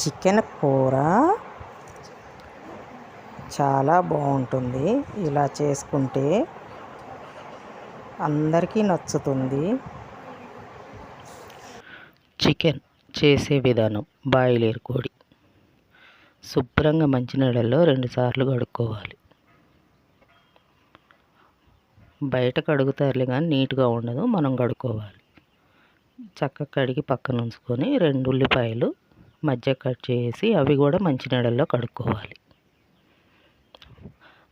Chicken కూర చాలా బాగుంటుంది. ఇలా చేసుకుంటే అందరికీ నచ్చుతుంది. చికెన్ చేసే విధానం బాయిలేరు కోడి. శుభ్రంగా మంచినీళ్ళల్లో రెండుసార్లు కడుక్కోవాలి. బయట కడుగుతారులే కానీ నీట్గా ఉండదు మనం కడుక్కోవాలి. చక్కగా కడిగి పక్కన ఉంచుకొని రెండు ఉల్లిపాయలు మధ్య కట్ చేసి అవి కూడా మంచినీళ్ళలో కడుక్కోవాలి.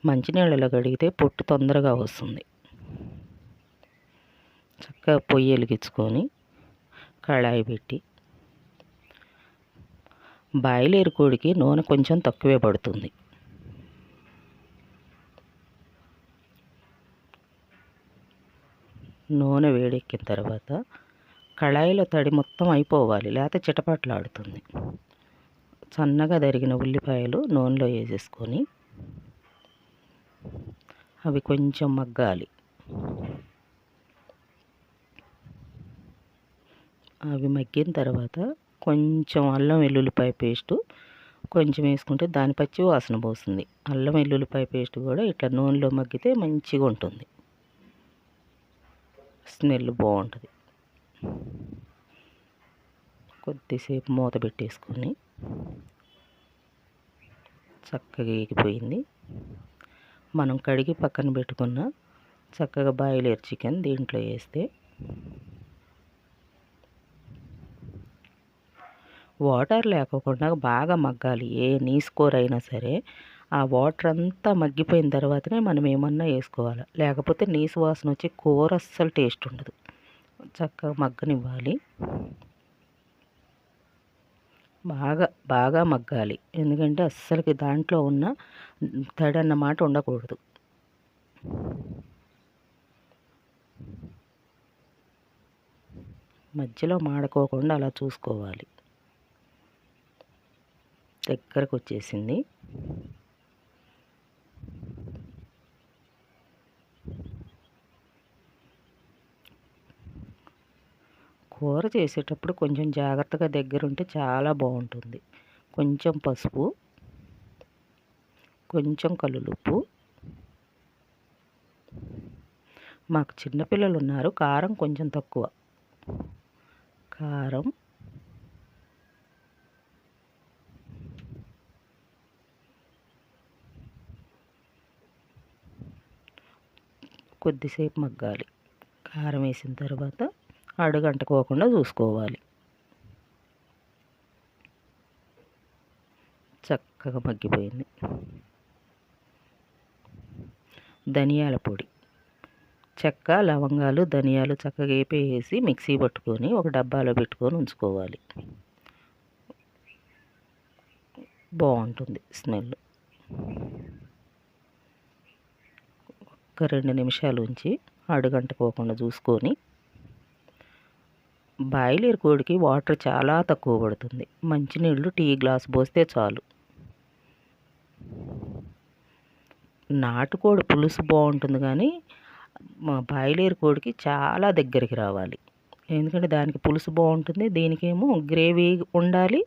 మంచినీళ్ళలో కడిగితే పొట్టు తొందరగా వస్తుంది. చక్కగా పొయ్యి వెలిగించుకొని కళాయి పెట్టి బాయిలేరు కోడికి నూనె కొంచెం తక్కువే పడుతుంది. నూనె వేడెక్కిన తర్వాత కళాయిలో తడి మొత్తం అయిపోవాలి. లేకపోతే చిటపట్లాడుతుంది. సన్నగా తరిగిన ఉల్లిపాయలు నూనెలో వేసేసుకొని అవి కొంచెం మగ్గాలి. అవి మగ్గిన తర్వాత కొంచెం అల్లం వెల్లుల్లిపాయ పేస్టు కొంచెం వేసుకుంటే దాని పచ్చి వాసన పోస్తుంది. అల్లం వెల్లుల్లిపాయ పేస్ట్ కూడా ఇట్లా నూనెలో మగ్గితే మంచిగా ఉంటుంది. స్మెల్ బాగుంటుంది. కొద్దిసేపు మూత పెట్టేసుకొని చక్కగా ఎగిపోయింది మనం కడిగి పక్కన పెట్టుకున్న చక్కగా బాయిలేరు చికెన్ దీంట్లో వేస్తే వాటర్ లేకోకుండా బాగా మగ్గాలి. ఏ నీసుకోర అయినా సరే ఆ వాటర్ అంతా మగ్గిపోయిన తర్వాతనే మనం ఏమన్నా వేసుకోవాలి. లేకపోతే నీసు వాసన వచ్చి కూర అస్సలు టేస్ట్ ఉండదు. చక్కగా మగ్గనివ్వాలి. బాగా బాగా మగ్గాలి. ఎందుకంటే అస్సలకి దాంట్లో ఉన్న తడి అన్నమాట ఉండకూడదు. మధ్యలో మాడుకోకుండా అలా చూసుకోవాలి. దగ్గరకు వచ్చేసింది కూర చేసేటప్పుడు కొంచెం జాగ్రత్తగా దగ్గర ఉంటే చాలా బాగుంటుంది కొంచెం పసుపు కొంచెం కల్లులుప్పు మాకు చిన్నపిల్లలు ఉన్నారు కారం కొంచెం తక్కువ. కారం. కొద్దిసేపు మగ్గాలి. కారం వేసిన తర్వాత అడుగంటుకోకుండా చూసుకోవాలి. చక్కగా మగ్గిపోయింది. ధనియాల పొడి. చెక్క లవంగాలు ధనియాలు చక్కగా వేపేసి మిక్సీ పట్టుకొని ఒక డబ్బాలో పెట్టుకొని ఉంచుకోవాలి. బాగుంటుంది స్మెల్. ఒక రెండు నిమిషాలు ఉంచి అడుగంటుకోకుండా చూసుకొని బాయిలర్ కోడికి వాటర్ చాలా తక్కువ పడుతుంది. మంచినీళ్ళు టీ గ్లాస్ పోస్తే చాలు. నాటుకోడి పులుసు బాగుంటుంది కానీ మా బాయిలేరు కోడికి చాలా దగ్గరికి రావాలి. ఎందుకంటే దానికి పులుసు బాగుంటుంది దీనికేమో గ్రేవీ ఉండాలి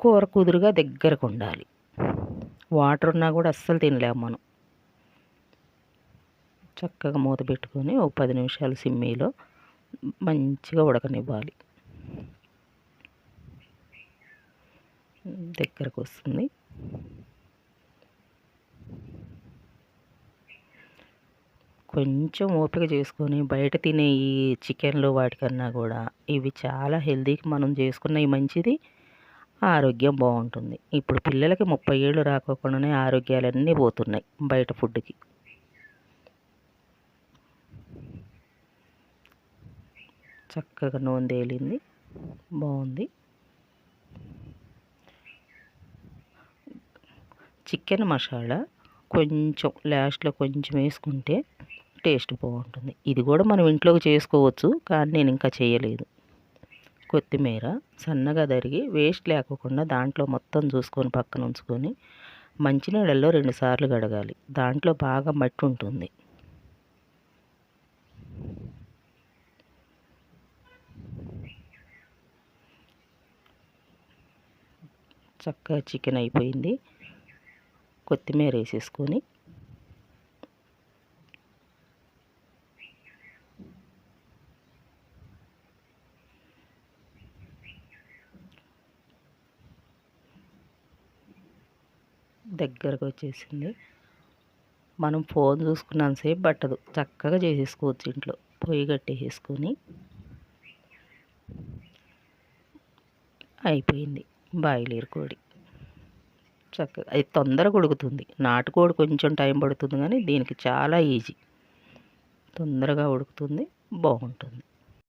కూర కుదురుగా దగ్గరకు ఉండాలి. వాటర్ ఉన్నా కూడా అస్సలు తినలేము మనం. చక్కగా మూత పెట్టుకొని ఒక పది నిమిషాలు సిమ్మీలో మంచిగా ఉడకనివ్వాలి. దగ్గరకు వస్తుంది కొంచెం ఓపిక చేసుకొని బయట తినే ఈ చికెన్లు వాటికన్నా కూడా ఇవి చాలా హెల్తీకి మనం చేసుకున్నవి మంచిది ఆరోగ్యం బాగుంటుంది. ఇప్పుడు పిల్లలకి ముప్పై ఏళ్ళు రాకోకుండానే ఆరోగ్యాలన్నీ పోతున్నాయి బయట ఫుడ్కి. చక్కగా నూనె తేలింది. బాగుంది. చికెన్ మసాలా కొంచెం లాస్ట్లో కొంచెం వేసుకుంటే టేస్ట్ బాగుంటుంది. ఇది కూడా మనం ఇంట్లోకి చేసుకోవచ్చు కానీ నేను ఇంకా చేయలేదు. కొత్తిమీర సన్నగా తరిగి వేస్ట్ లేకోకుండా దాంట్లో మొత్తం చూసుకొని పక్కన ఉంచుకొని మంచినీళ్ళల్లో రెండుసార్లు కడగాలి. దాంట్లో బాగా మట్టి ఉంటుంది. చక్కగా చికెన్ అయిపోయింది. కొత్తిమీర వేసేసుకొని దగ్గరకు వచ్చేసింది. మనం ఫోన్ చూసుకున్నంతసేపు పట్టదు. చక్కగా చేసేసుకోవచ్చు ఇంట్లో. పొయ్యి కట్టేసేసుకొని అయిపోయింది. బాయిలేరు కోడి. చక్కగా అది తొందరగా ఉడుకుతుంది. నాటుకోడి కొంచెం టైం పడుతుంది కానీ దీనికి చాలా ఈజీ. తొందరగా ఉడుకుతుంది బాగుంటుంది.